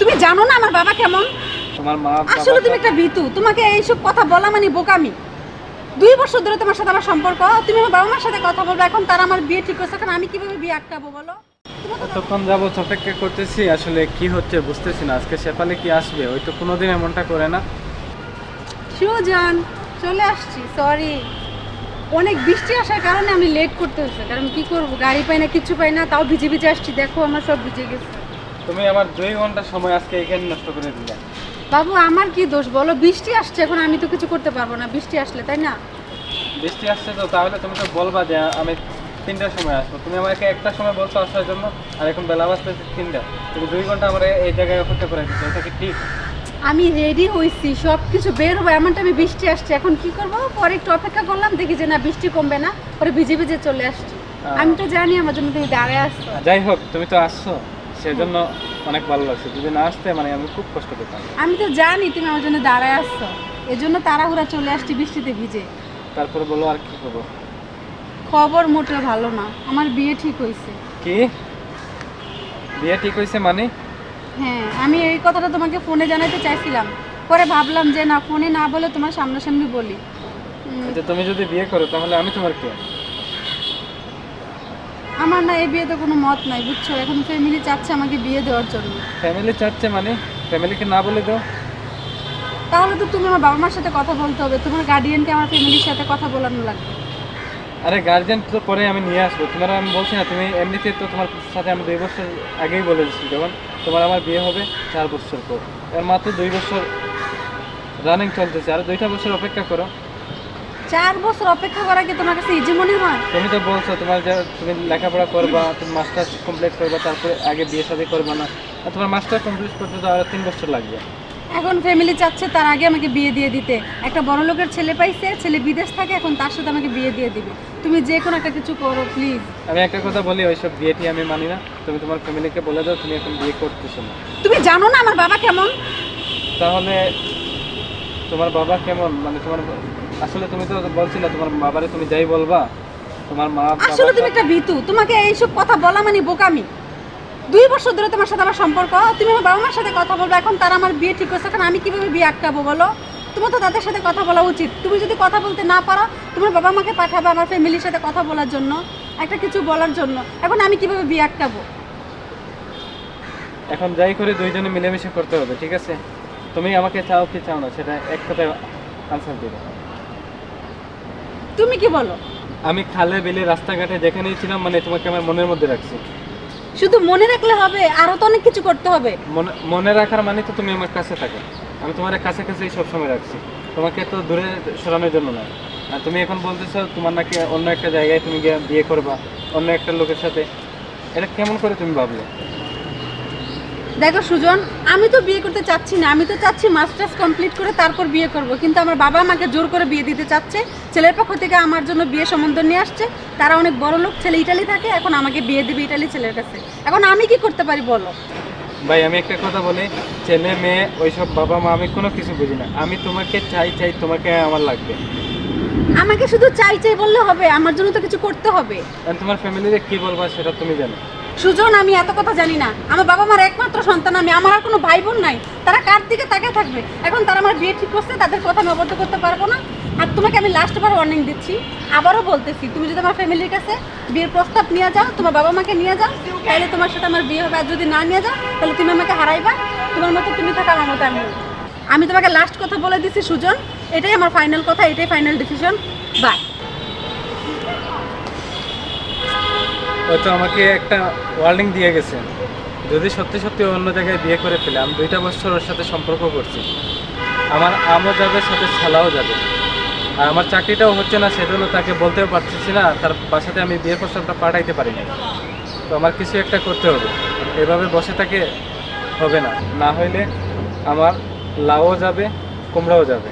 তুমি জানো না আমার বাবা কেমন? তোমার মা আসলে তুমি একটা ভীতু। তোমাকে এইসব কথা বলা মানে বোকামি। দুই বছর ধরে তোমার সাথে আমার সম্পর্ক। তুমি আমার বাবা মার সাথে কথা বলব এখন তারা আমার বিয়ে ঠিক করছে। এখন আমি কীভাবে বিয়ে আটকাবো বলো? এতক্ষণ যাব অপেক্ষা করতেছি আসলে কি হচ্ছে বুঝতেছি না। আজকে সেপালে কি আসবে? ওই তো কোনোদিন এমনটা করে না। সুজন চলে আসছি সরি অনেক বৃষ্টি আসার কারণে আমি লেট করতে হয়েছে কারণ কি করব? গাড়ি পাই না কিছু পাই না তাও ভিজে ভিজে আসছি। দেখো আমার সব ভিজে গেছে। তুমি আমার দুই ঘণ্টা সময় আজকে এখানে নষ্ট করে দিলে। বাবু আমার কি দোষ? বলো বৃষ্টি আসছে এখন আমি তো কিছু করতে পারব না। বৃষ্টি আসলে তাই না? বৃষ্টি আসছে তো তাহলে তুমি তো বলবা যে আমি তিনটার সময় আসব। তুমি আমাকে একটা সময় বলছো আসার জন্য আর এখন বেলা বাজতেছে তিনটা। তুমি দুই ঘণ্টা আমার এই জায়গায় অপেক্ষা করে দিচ্ছো এটা কি ঠিক? আমি রেডি হয়েছি সব কিছু বের হব এমন টাইমে বৃষ্টি আসছে। এখন কি করব? পরে একটু অপেক্ষা করলাম দেখি যে না বৃষ্টি কমবে না পরে ভিজে ভিজে চলে আসছি। আমি তো জানি আমার জন্য তুমি দাঁড়ায় আসছো যাই হোক তুমি তো আসছো। সেজন্য অনেক ভালো লাগছে। যদি না আসতে মানে আমি খুব কষ্ট পেতাম। আমি তো জানি তুমি আমার জন্য দাঁড়ায় আসছো। এজন্য তাড়াহুড়া চলে আসছি বৃষ্টিতে ভিজে। তারপর বলো আর কি করব খবর মোটে ভালো না। আমার বিয়ে ঠিক হয়েছে কি? বিয়ে ঠিক হয়েছে মানে? হ্যাঁ আমি এই কথাটা তোমাকে ফোনে জানাতে চাইছিলাম। পরে ভাবলাম যে না ফোনে না বলে তোমার সামনাসামনি বলি। আচ্ছা তুমি যদি বিয়ে করো তাহলে আমি তোমার কে? আমার না এই বিয়েতে কোনো মত নাই বুঝছ? এখন ফ্যামিলি চাচ্ছে আমাকে বিয়ে দেওয়ার জন্য। ফ্যামিলি চাচ্ছে মানে? ফ্যামিলিকে না বলে দাও। তাহলে তো তুমি আমার বাবা মার সাথে কথা বলতে হবে। তোমার গার্ডিয়ানকে আমার ফ্যামিলির সাথে কথা বলানো লাগবে। আরে গার্জেন তো পরে আমি নিয়ে আসব। তোমার আমি বলছি না তুমি এমনিতে তো তোমার সাথে আমি দুই বছর আগেই বলে দিচ্ছি যখন তোমার আমার বিয়ে হবে চার বছর পর। এর মাত্র দুই বছর রানিং চলতেছে। আর দুইটা বছর অপেক্ষা করো। চার বছর অপেক্ষা করা কি তোমার কাছে ইজি মনে হয়? তুমি তো বলছো তোমার যে তুমি লেখাপড়া করবা তুমি মাস্টার্স কমপ্লিট করবা তারপরে আগে বিয়ে শাদী করবা না। আর তোমার মাস্টার কমপ্লিট করতে তো আরও তিন বছর লাগবে। এখন ফ্যামিলি চাচ্ছে তার আগে আমাকে বিয়ে দিয়ে দিতে। একটা বড় লোকের ছেলে পাইছে ছেলে বিদেশ থাকে এখন তার সাথে আমাকে বিয়ে দিয়ে দিবে। তুমি যে কোনো একটা কিছু করো প্লিজ আমি একটা কথা বলি ওইসব বিয়েটি আমি মানি না। তুমি তোমার ফ্যামিলিকে বলে দাও তুমি এখন বিয়ে করতেছো না। তুমি জানো না আমার বাবা কেমন? তাহলে তোমার বাবা কেমন? মানে তোমার আসলে তুমি তো বলছিলে তোমার বাবারে তুমি যাই বলবা তোমার মা আসলে তুমি একটা ভীতু। তোমাকে এইসব কথা বলা মানে বোকামি। দুই বছর ধরে তোমার সাথে আমার সম্পর্ক তুমি আমার বাবা মার সাথে কথা বলব এখন তারা আমার বিয়ে ঠিক করছে এখন আমি কীভাবে বিয়ে আটকাবো বলো? তোমার তো তাদের সাথে কথা বলা উচিত। তুমি যদি কথা বলতে না পারো তোমার বাবা মাকে পাঠাবে আমার ফ্যামিলির সাথে কথা বলার জন্য একটা কিছু বলার জন্য। এখন আমি কীভাবে বিয়ে আটকাবো? এখন যাই করে দুইজনে মিলেমিশে করতে হবে ঠিক আছে? তুমি আমাকে চাও কি চাও না সেটা এক কথায় আনসার দিবে। তুমি কি বলো? আমি খালে বিলে রাস্তাঘাটে যেখানেই ছিলাম মানে তোমাকে আমার মনের মধ্যে রাখছি। শুধু মনে রাখলে হবে আরও তো অনেক কিছু করতে হবে। মনে মনে রাখার মানে তো তুমি আমার কাছে থাকো। আমি তোমার কাছে কাছেই সবসময় রাখছি। তোমাকে তো দূরে সরানোর জন্য না আর তুমি এখন বলতেছো তোমার নাকি অন্য একটা জায়গায় তুমি গিয়ে বিয়ে করবা অন্য একটা লোকের সাথে। এটা কেমন করে তুমি ভাবলে? দেখো সুজন আমি তো বিয়ে করতে চাচ্ছি না আমি তো চাচ্ছি মাস্টার্স কমপ্লিট করে তারপর বিয়ে করব। কিন্তু আমার বাবা আমাকে জোর করে বিয়ে দিতে চাচ্ছে। ছেলের পক্ষ থেকে আমার জন্য বিয়ে সম্বন্ধ নিয়ে আসছে। তারা অনেক বড় লোক ছেলে ইটালি থাকে এখন আমাকে বিয়ে দিবে ইটালি ছেলের কাছে। এখন আমি কি করতে পারি বলো? ভাই আমি একটা কথা বলি ছেলে মেয়ে ওইসব বাবা মা আমি কোনো কিছু বুঝি না। আমি তোমাকে চাই চাই তোমাকে আমার লাগবে। আমাকে শুধু চাই চাই বললে হবে আমার জন্য তো কিছু করতে হবে। তোমার ফ্যামিলিতে কি বলবা সেটা তুমি জানো। সুজন, আমি এত কথা জানি না। আমার বাবা মার একমাত্র সন্তান, আমি, আমার আর কোনো ভাই বোন নাই। তারা কার দিকে তাকিয়ে থাকবে? এখন তারা আমার বিয়ে ঠিক করছে, তাদের কথা আমি অবদ্ধ করতে পারব না। আর তোমাকে আমি লাস্ট বার ওয়ার্নিং দিচ্ছি, আবারও বলতেছি, তুমি যদি আমার ফ্যামিলির কাছে বিয়ের প্রস্তাব নিয়ে যাও, তোমার বাবা মাকে নিয়ে যাও, তাহলে তোমার সাথে আমার বিয়ে হবে। আর যদি না নিয়ে যাও, তাহলে তুমি আমাকে হারাইবা। তোমার মতো তুমি থাকা আমার মতো আমি আমি তোমাকে লাস্ট কথা বলে দিচ্ছি সুজন, এটাই আমার ফাইনাল কথা, এটাই ফাইনাল ডিসিশন বাই ও তো আমাকে একটা ওয়ার্নিং দিয়ে গেছে। যদি সত্যি সত্যি অন্য জায়গায় বিয়ে করে ফেলে, আমি দুইটা বছর ওর সাথে সম্পর্ক করছি। আমার আমও যাবে, সাথে ছালাও যাবে। আর আমার চাকরিটাও হচ্ছে না, সেজন্য তাকে বলতেও পারতেছি না, তার বাসাতে আমি বিয়ের প্রস্তাবটা পাঠাইতে পারি না তো আমার কিছু একটা করতে হবে। এভাবে বসে থাকে হবে না। না হইলে আমার লাউও যাবে, কুমড়াও যাবে।